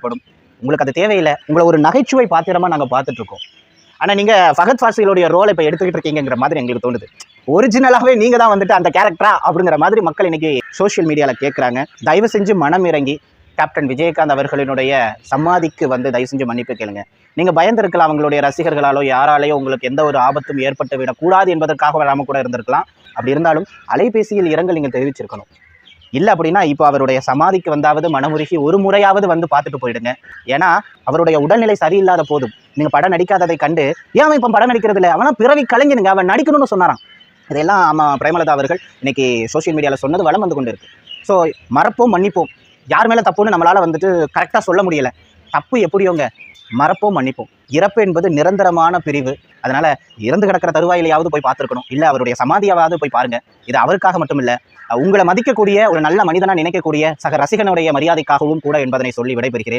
கொடுக்கப்படும் உங்களுக்கு அது தேவையில்லை. உங்களை ஒரு நகைச்சுவை பாத்திரமாக நாங்கள் பார்த்துட்ருக்கோம். ஆனால் நீங்கள் ஃபகத் ஃபாசிலுடைய ரோலை இப்போ எடுத்துக்கிட்டு இருக்கீங்கிற மாதிரி எங்களுக்கு தோணுது. ஒரிஜினலாகவே நீங்கள் தான் வந்துட்டு அந்த கேரக்டரா அப்படிங்கிற மாதிரி மக்கள் இன்னைக்கு சோஷியல் மீடியாவில் கேட்குறாங்க தயவு செஞ்சு மனம் இறங்கி கேப்டன் விஜயகாந்த் அவர்களினுடைய சமாதிக்கு வந்து தயவு செஞ்சு மன்னிப்பு கேளுங்க. நீங்கள் பயந்திருக்கலாம் அவங்களுடைய ரசிகர்களாலோ யாராலேயோ உங்களுக்கு எந்த ஒரு ஆபத்தும் ஏற்பட்டு விடக்கூடாது என்பதற்காக வராமல் கூட இருந்திருக்கலாம். அப்படி இருந்தாலும் அலைபேசியில் இரங்கல் நீங்கள் தெரிவிச்சிருக்கணும். இல்லை அப்படின்னா இப்போ அவருடைய சமாதிக்கு வந்தாவது மனமுருகி ஒரு முறையாவது வந்து பார்த்துட்டு போயிடுங்க. ஏன்னா அவருடைய உடல்நிலை சரியில்லாத போதும். நீங்கள் படம் நடிக்காததை கண்டு ஏன் அவன் இப்போ படம் நடிக்கிறது இல்லை? அவனா பிறவி கலைஞனுங்க அவன் நடிக்கணும்னு சொன்னாரான் இதெல்லாம் ஆமாம் பிரேமலதா அவர்கள் இன்னைக்கு சோஷியல் மீடியாவில் சொன்னது வளம் வந்து கொண்டு இருக்கு ஸோ மறப்போம் மன்னிப்போம். யார் மேலே தப்புன்னு நம்மளால் வந்துட்டு கரெக்டாக சொல்ல முடியலை. தப்பு எப்படியோங்க? மறப்போம் மன்னிப்போம். இறப்பு என்பது நிரந்தரமான பிரிவு. அதனால இறந்து கிடக்கிற தருவாயிலையாவது போய் பார்த்துருக்கணும். இல்லை அவருடைய சமாதியாவது போய் பாருங்க. இது அவருக்காக மட்டும் இல்லை உங்களை மதிக்கக்கூடிய ஒரு நல்ல மனிதனா நினைக்கக்கூடிய சக ரசிகனுடைய மரியாதைக்காகவும் கூட என்பதனை சொல்லி விடைபெறுகிறேன்.